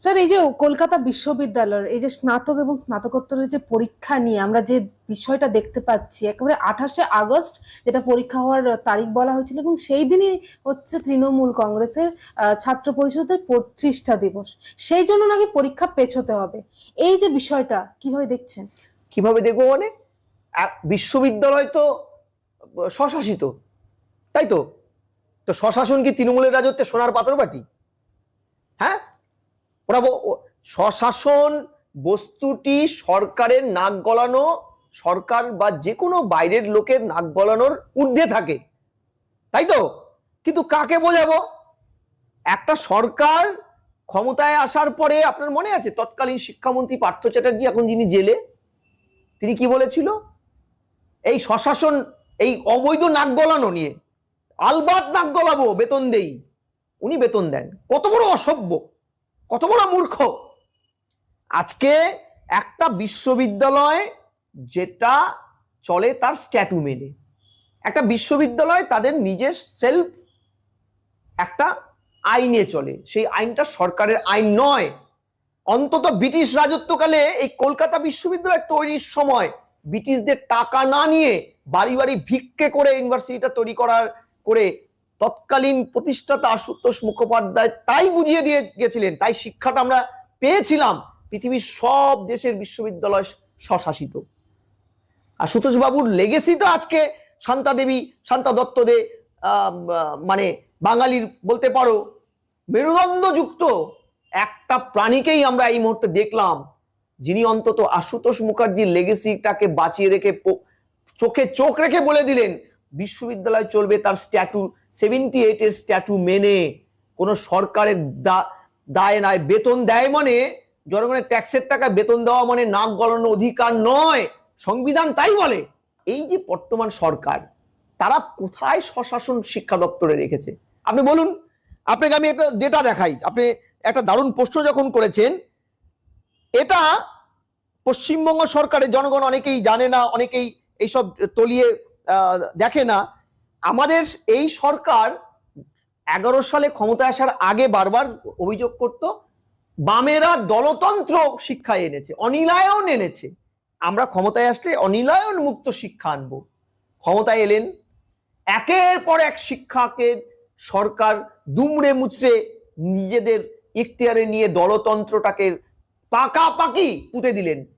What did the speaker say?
Sir এই যে কলকাতা বিশ্ববিদ্যালয়ের এই যে স্নাতক এবং স্নাতকোত্তরের যে পরীক্ষা নিয়ে আমরা যে বিষয়টা দেখতে পাচ্ছি, একেবারে আঠাশে আগস্ট যেটা পরীক্ষা হওয়ার তারিখ বলা হয়েছিল এবং সেই দিনই হচ্ছে তৃণমূল কংগ্রেসের ছাত্র পরিষদের প্রতিষ্ঠা দিবস। সেই জন্য নাকি পরীক্ষা পেছোতে হবে। এই যে বিষয়টা, কীভাবে দেখছেন? কীভাবে দেখব মানে? বিশ্ববিদ্যালয় তো স্বশাসিত, তাই তো? তো স্বশাসন কি তৃণমূলের রাজত্বে সোনার পাথর বাটি? ওরা স্বশাসন বস্তুটি সরকারের নাক গলানো, সরকার বা যে কোনো বাইরের লোকের নাক গলানোর ঊর্ধ্বে থাকে। তাই তো? কিন্তু কাকে বোঝাবো? একটা সরকার ক্ষমতায় আসার পরে আপনার মনে আছে, তৎকালীন শিক্ষামন্ত্রী পার্থ চ্যাটার্জি এখন যিনি জেলে, তিনি কি বলেছিল? এই স্বশাসন, এই অবৈধ নাক গলানো নিয়ে। আলবাত নাক গলাবো, বেতন দেই। উনি বেতন দেন। কত বড় অসভ্য। কত বড় মূর্খ? আজকে একটা বিশ্ববিদ্যালয় যেটা চলে তার স্ট্যাটু মেনে। একটা বিশ্ববিদ্যালয় তাদের নিজের সেলফ একটা আইনে চলে। সেই আইনটা সরকারের আইন নয়। অন্তত ব্রিটিশ রাজত্বকালে এই কলকাতা বিশ্ববিদ্যালয় তৈরির সময় ব্রিটিশদের টাকা না নিয়ে বাড়ি বাড়ি ভিক্ষে করে ইউনিভার্সিটিটা তৈরি করার, করে তৎকালীন প্রতিষ্ঠাতা আশুতোষ মুখোপাধ্যায় তাই বুঝিয়ে দিয়ে গেছিলেন, তাই শিক্ষাটা আমরা পেয়েছিলাম। পৃথিবীর সব দেশের বিশ্ববিদ্যালয় স্বশাসিত। আশুতোষ বাবুর লেগেসি তো আজকে শান্তা দেবী, শান্তা দত্ত দে মানে বাঙালির বলতে পারো, মেরুদণ্ডযুক্ত একটা প্রাণীকেই আমরা এই মুহূর্তে দেখলাম। যিনি অন্তত আশুতোষ মুখার্জির লেগেসিটাকে বাঁচিয়ে রেখে চোখে চোখ রেখে বলে দিলেন বিশ্ববিদ্যালয় চলবে তার স্ট্যাটু সেভেন্টি এইটের স্ট্যাটু মেনে। কোনো সরকারের দায় নয় বেতন দেয় মানে জনগণের ট্যাক্সের টাকা বেতন দেওয়া মানে নাক গলানোর অধিকার নয়। সংবিধান তাই বলে। এই যে বর্তমান সরকার, তারা কোথায় স্বশাসন শিক্ষা দপ্তরে রেখেছে? আপনি বলুন, আপনাকে আমি একটা ডেটা দেখাই। আপনি একটা দারুণ প্রশ্ন যখন করেছেন, এটা পশ্চিমবঙ্গ সরকারের, জনগণ অনেকেই জানে না, অনেকেই এইসব তলিয়ে দেখে না, আমাদের এই সরকার এগারো সালে ক্ষমতায় আসার আগে বারবার অভিযোগ করত, বামেরা দলতন্ত্র শিক্ষায় এনেছে, অনিলায়ন এনেছে। আমরা ক্ষমতায় আসলে অনিলায়ন মুক্ত শিক্ষা আনব। ক্ষমতায় এলেন, একের পর এক শিক্ষাকে সরকার দুমড়ে মুচড়ে নিজেদের ইখতিয়ারে নিয়ে দলতন্ত্রটাকে পাকাপাকি পুঁতে দিলেন।